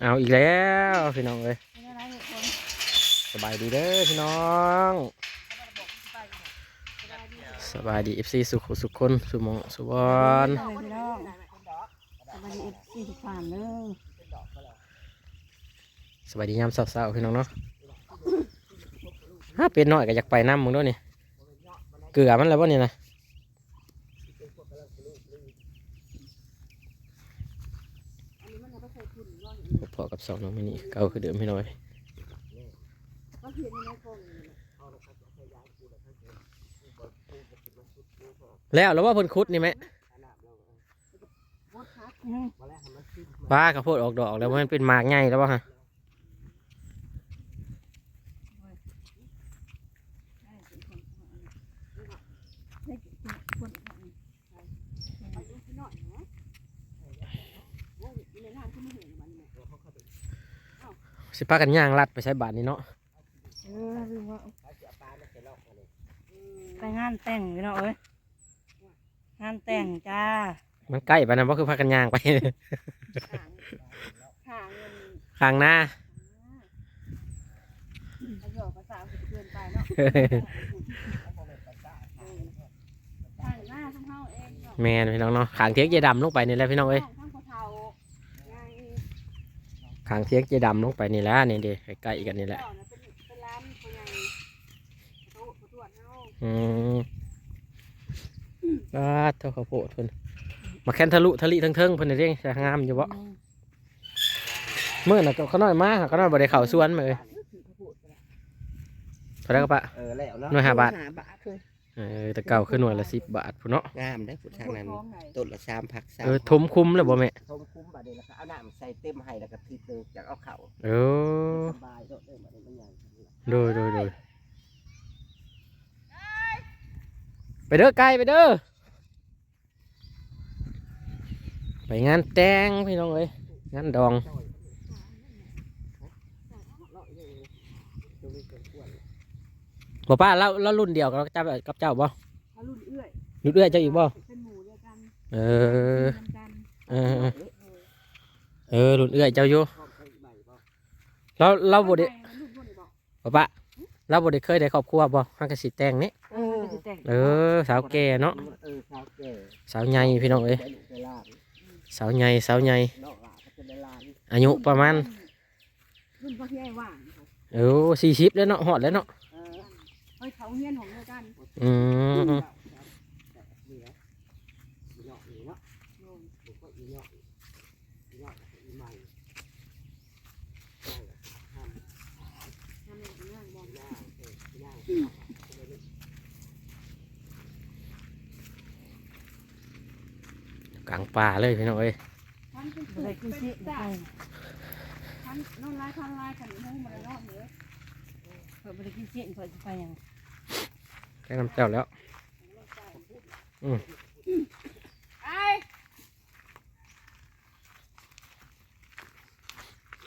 เอาอีกแล้วพี่น้องเลยเป็นอะไรเหตุผลสบายดีเด้อพี่น้อง สบายดีเอฟซีสุขสุขคนสุหมองสุบอนเลยพี่น้องสบายดีเอฟซีทุกฝ่ายเลยสบายดียามเศร้าๆพี่น้องเนาะฮะเป็นน้อยก็อยากไปน้ำมึงด้วยนี่เกลือมันแล้วบ่นี่นะ พอกับสองน้องมินี่เก่าคือเดิมพี่น้อยก็เขียนในกล่องแล้วแล้วว่าเพิ่นคุดนี่ไหมมดคัดยังป้ากระโพดออกดอกแล้วมันเป็นหมากใหญ่แล้วบ่ฮะ สิพากันย่างลัดไปใช้บาทนี้เนาะเออลืมว่าไปงานแต่งพี่น้องเอ้ยงานแต่งจ้ามันใกล้ไปนะว่าคือพากันย่างไปห่างเงินข้างหน้าประโยชน์ภาษาเกินไปเนาะห่างหน้าทั้งเฮาเองเนาะแมนพี่น้องเนาะขางเทียกเจดำลงไปนี่แหละพี่น้องเอ้ย ทั้งพ่อเฒ่าไง ขางเทียกเจดำลงไปนี่แหละนี่เดีใกล้ๆกันนี่แหละเจ้าน่ะเป็นเป็นร้านคนใหญ่เขาเขาตรวจเฮาอืมก็เท่าข้าวโพดเพิ่นมาแค่นทะลุทะลิทั้งเทิงเพิ่นนี่เด้งจะงามอยู่บ่เมื่อน่ะก็เขาน้อยมาเขาน้อยบ่ได้เข้าสวนมาเลยเท่าไหร่ก็ปะเออแล้วเนาะหน่วยห้าบาทหาบาท เลยเออแต่เก่าขึ้นหน่วยละสิบบาทพุ่นเนาะงามได้อผู้ทางนั้นต้นละสามผักสามเออทมคุ้มเลยบ่แม่ทมคุ้มบาดนี้แล้วก็เอาน้ำใส่เต็มให้แล้วก็ทีเติมจากเอาเข่าเออสบายโดดเด้อบัดนี้มันใหญ่โดยโดยโดยไปเด้อไกลไปเด้อไปงานแต่งพี่น้องเอ้ยงานดอง บ่ป้าเราเรารุ่นเดียวกับเจ้ากับเจ้าบ่เขารุ่นเอื้อยรุ่นเอื้อยเจ้าอีกบ่เป็นหมู่เดียวกันเออเหมือนกัน เออเออเออรุ่นเอื้อยเจ้าอยู่เราเราบ่ได้รุ่นพวกนี้บอกบ่ป้าเราบ่ได้เคยได้ครอบครัวบ่ฮักกะสิแต่งนี่เออจะแต่งเออ สาวแก่เนาะเออสาวแก่สาวใหญ่พี่น้องเอ้ยได้ลูกได้หลานสาวใหญ่สาวใหญ่เนาะหลานก็จะได้หลานอายุประมาณรุ่นพ่อที่ไอ้ว่างเออสี่สิบแล้วเนาะหอดแล้วเนาะ เออเฮ้ยเขาเฮียนของเดียวกันอืมเหลืออีเนาะอีเนาะผมก็อีเนาะอีเนาะอีใหม่ทำอย่างนี้บอกย่างเออย่างกลางป่าเลยพี่น้องเอ้ยท่านเป็นอะไรคือสิจ้าท่านนอนไล่ท่านไล่ขันห้องมาแล้วเหรอ เปิดบริกินเสียงเปิดไปยังแค่น้ำเจ้าแล้วไอ้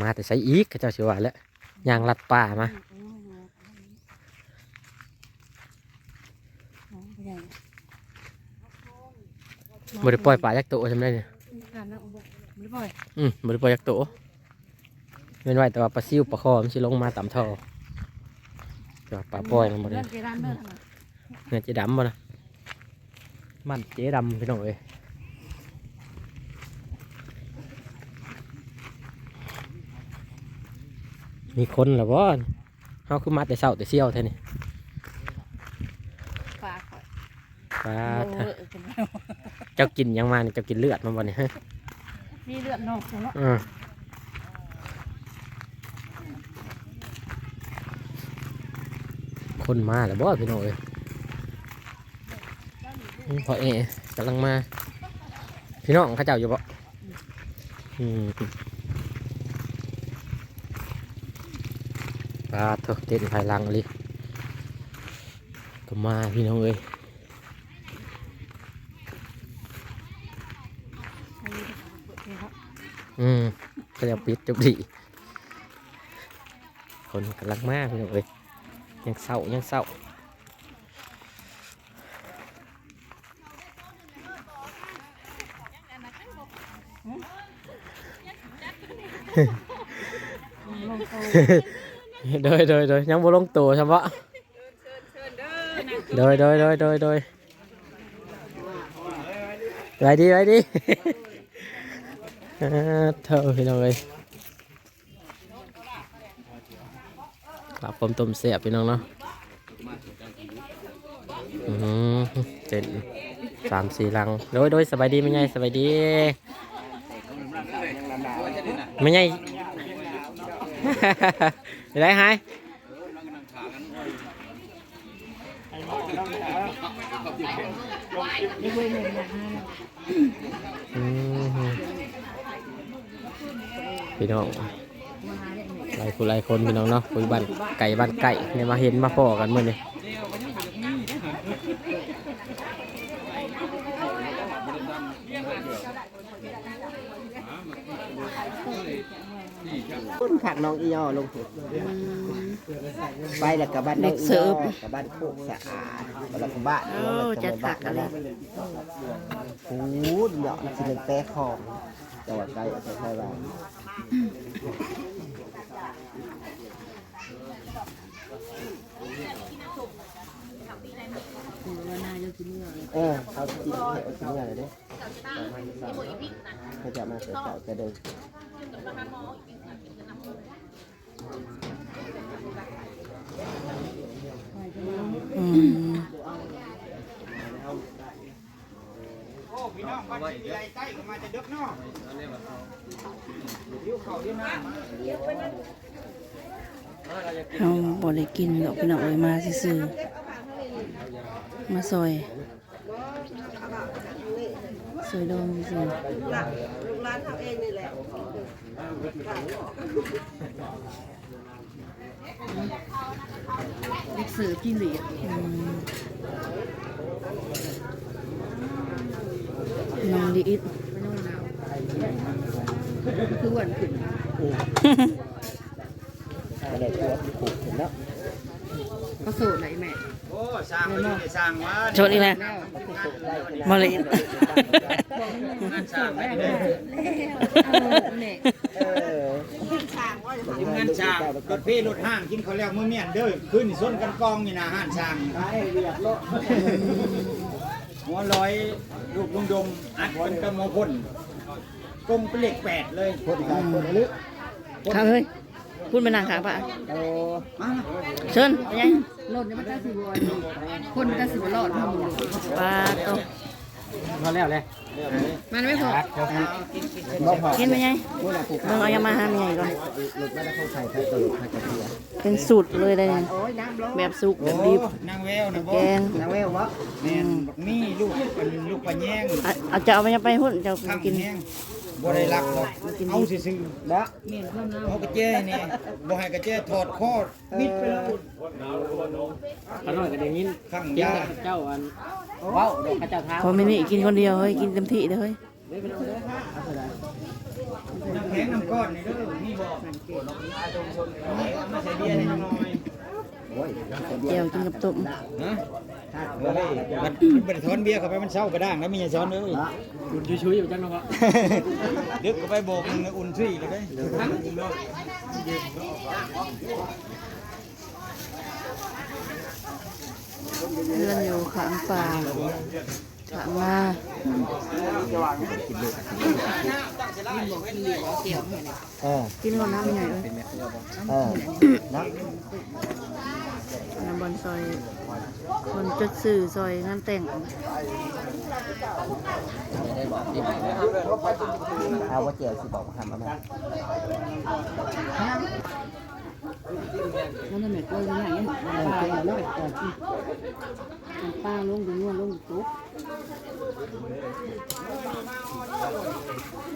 มาแต่ใช้อีกเขาเจ้าเชื่อว่าแล้วยางลัดป่ามา บริปล่อยป่ายักษ์โตใช่ไหมเนี่ยการนะไม่บ่อย อืมบริปล่อยยักษ์โตเป็นไว้แต่ว่าปลาซิวปลาคอมันสิลงมาต่ำท่อ แต่ว่าปลาปล่อยมันบ่ได้เลื่อนเกล้านเลื่อนทำไมเงินเจ๊ดำบ่นะมันเจ๊ดำพี่น้องเอ้ยมีคนเหรอบ่เฮาคือมาแต่เช้าแต่เชี่ยวแท้นี่ปลาข่อยปลาโอ้ถ้ายเป็นไงเจ้ากินหยังมานี่เจ้ากินเลือดมาบ่เนี่ยฮะมีเลือดนอกเนาะ อืม คนมาแล้วบ่พี่น้องเอ้ยพอเอกำลังมา พี่น้องเขาเจ้าอยู่บ่อืมปลาเถอะเต้นภายหลังเลยก็มาพี่น้องเอ้ยอืมเขาจะปิดจบดีคนกำลังมากพี่น้องเอ้ย ยังเศร้ายังเศร้าโดยโดยโดยยังบ่ลงตัวใช่ปะโดยโดยโดยโดยโดยไว้ดีไว้ดีอ่าเท่าพี่น้องเลย ครับผมต้มเสียบพี่น้องเนาะอือหือเจ็ดสามสี่ลัง โดยโดยสบายดีไหมไงสบายดีไม่ไงไปได้หายอืมพี่น้อง หลายคนหลายคนพี่น้องเนาะคุยบ้านไก่บ้านไก่เนี่ยมาเห็นมาพ่อกันเมื่อนี้ต้นผักน้องอียอลงถูกไปแล้วกับบ้านน้องอียอกับบ้านโคกสะอาดแล้วก็บ้านโอ้จัดผักอะไรโอ้โหเนาะสิเป็นแป้ของจังหวัดใกล้ใกล้ใกล้บ้าน เออเขากินแถวกินอะไรเด้เขาจะมาเสือเสาจะเดินอืมเราบ่ได้กินดอกพี่น้องเอ้ยมาซื่อมาซอย ซอยดองซื่อลูกเสือพี่เหลียน้องดีอิดคือวันขึ้นอะไรตัวผูกถึงแล้วก็โสดไหนแม่โอ้สร้างไม่ได้สร้างว่าโสดอีกแล้วมาเลย สร้างไม่ได้เออทีมงานสร้างรถพี่รถห้างกินเขาวแล้วมื้อเมียนเด้อขึ้นส้นกันกองนี่นะห้านสร้างไปเรียบโลกหัวลอยลูกลุงดมอัดเป็นกระโมพ่นกลมเป็นเหล็กแปดเลยคนการคนอันนี้ข้าเฮ้ยพูดไปนางขางปะโอ้มาเชิญไปยังรถเนี่ยมันจะสิบวันคนมันจะสิบรอดปลาโต พอแล้วเลยมันไม่พอบ่พอกินไปยังเมื่อไหร่ผูกเบิ่งเอายามาหาใหญ่ก่อนหลุดไม่ได้เข้าใส่ใครตลกใครกระเทียมเป็นสูตรเลยได้เนี่ยแบบสุกแบบดิบนางแววนะแกบ่งนางแวววะแม่นบักมีลูกเป็นลูกปลาแยงเอาเอาจะเอาไปยังไปหุ่นจะข้างกินแห้ง บ่ได้รักหรอกเอาซื่อนะๆเอากระเจ้นี่บ่ให้กระเจ้ถอดคอมิดไปเลยขน้อยก็ได้ยินข้างกินยากับเจ้าอันว้าวดอกกระเจ้าเท้าพอไม่นี่กินคนเดียวเฮ้ยกินเต็มที่เลยเฮ้ยน้ำแข็งน้ำก้อนนี่เด้อนี่บอกนี่เอามาใส่เบียร์ให้น้อยโอ้ยแก้วกินกับต้มๆนะเฮ้ย มันเป็นทอนเบียร์เข้าไปมันเศร้ากระด้างแล้วมีอย่าซ้อนเลยคุณชุยๆอยู่จังเนาะดึกเข้าไปโบกมันอุ่นซี่เลยเด้เลื่อนอยู่ขางป่าขางมาเออกินก่อนน้ำใหญ่เลยเออนะ น้ำบอลซอยคนจุดสื่อซอยงานแต่งเอาว่าเจียวสิบอกทำมาไหมนั่นน่ะแม่กล้วยยังไงเนี่ยปลาเนาะปลาลงดูนวลลงตุ๊ก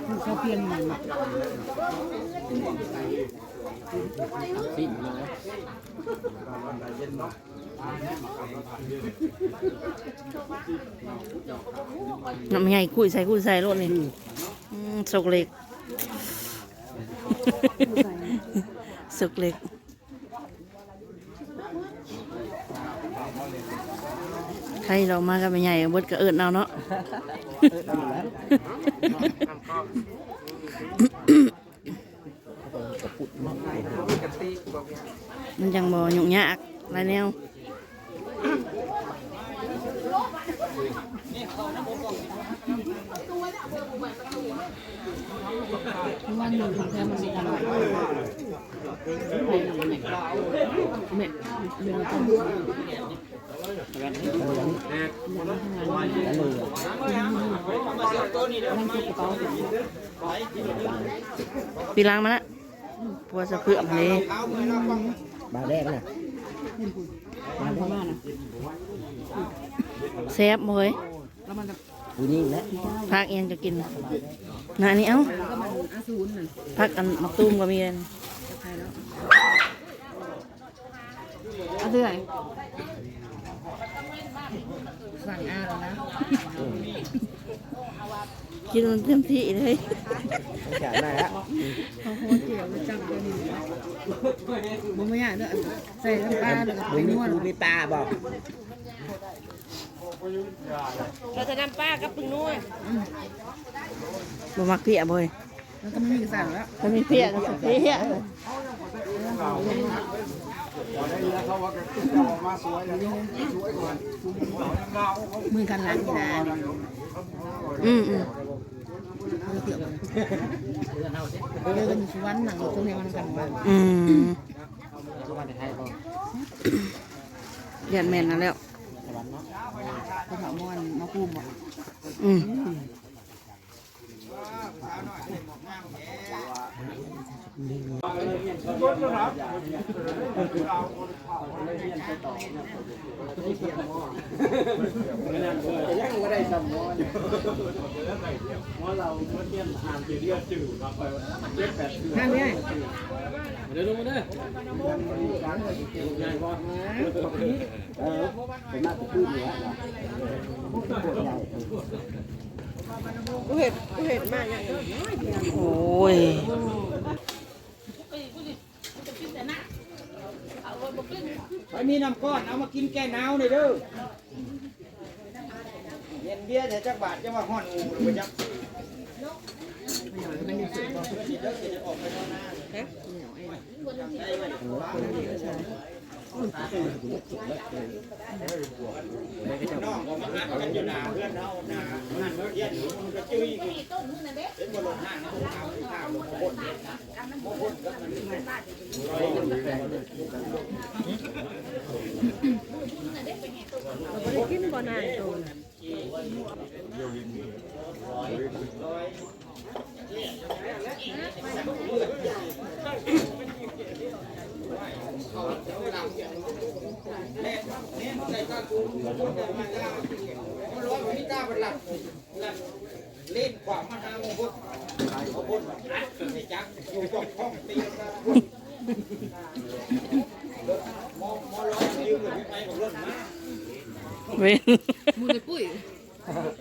มันเขาเพียนมัน สิ้นเลยน้ำใหญ่คุยใส่คุยใส่รถนี่อืมสกเล็กสกเล็กใครเรามากันเป็นใหญ่เบดก็เอิดเอาเนาะ กระปุกมากเลยมันยังบ่ยุ่งยากหลายแนววันหนึ่งแค่มันมีกันแม่เรื่องของปีล้างมาละ ปัวสะเพื่อมเลยบาแรกน่ะแซ่บบ่เฮ้ยผู้หญิงนะพักเองจะกินนะอันนี้เอ้าพักอันมักตุ้มก็มีอันเอาเท่าไหร่สั่งอาแล้วนะ กินมันเต็มที่เลยแขนได้แล้วเขาโคตรเจียวเลยจังเลยบ่ไม่อยากเด้อใส่น้ำปลาแล้วก็ไปมีนวดมีมีปลาบอกเราจะนำปลากับปึงนวดบ่มักเพียบ่เฮ้ยแล้วก็ไม่มีสั่งแล้วถ้ามีเพียก็สิเพีย มือกันหลังนี่นะอืมอืมเราเกี่ยวกันเดินสวรรค์หนังตรงนี้มันกันว่าอืมทุกวันไทยบอนแมนแล้วเขาถามว่ามาพูมบอกอืม แต่ยังไม่ได้สมองห้างเนี่ยเดี๋ยวลงมาเด้อเออเป็นมาตะพูดอยู่แล้วโอ้ยไอ้ มีน้ำก้อนเอามากินแก้หนาวหน่อยเด้อเย็นเบียร์แต่จักบาทจะมาห่อนอูหรือไปจักน้องก็มาหักกันอยู่หน้าเพื่อนเฮาหน้าหันเย็นมันก็จุ้ยเป็นบนรถห้างนะข้างหนโมคนก็มันเรา ไม่ได้กินบ่อนานโตนะ แม่แม่ใส่กางกู มันร้อนมันนี่กล้าเป็นหลักหลักเล่นขวางมาหาโมคนโมคนไอ้จักอยู่จอกห้องตีกันมองมองร้อนยืนอยู่ที่ไหนกับรถมาเว้นมือเลยปุ้ย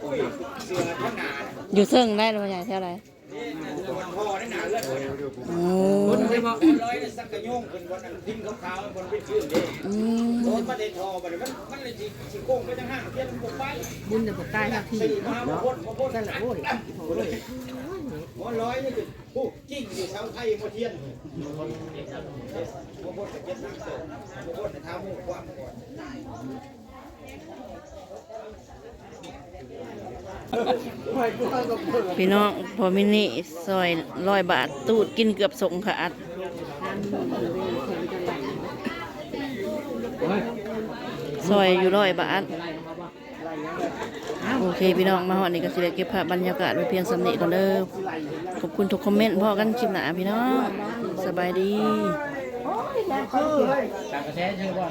อุ้ยเสือข้างหน้าอยู่เซิงได้หรือไม่ใหญ่เท่าไหร่ นี่ตัวพ่ได้หนาเลือดเลยโอ้คนที่บอกร้อยเนี่ยสักกระโยงเป็นวันนั้นทิ้งขาวๆบนเป็นชื่อเด้อืมโดนมาได้ทอมาเลยมันมันเลยสิสิโก้งไปทั้งห้างเทียนมันไปบุญเดี๋ยวบตายครับที่สี่มามาพ่นมาพ่นนั่นแหละโอ้ยหัวร้อยนี่คือผู้กิ้งอยู่ชาวไทยมาเทียนมาพ่นกับเจ็ดน้ำเสือมาพ่นในเท้ามูกความก่อน พี่น้องพอมินิซอยร้อยบาท ตูดกินเกือบสงขาดซอยอยู่ร้อยบาท โอเค พี่น้องมาหอนี่ก็สิได้เก็บภาพบรรยากาศไว้เพียงสำเนีก่อนเด้อขอบคุณทุกคอมเมนต์พ่อกันคลิปหนาพี่น้อง สบายดีต่างกระแสใช่ป่ะ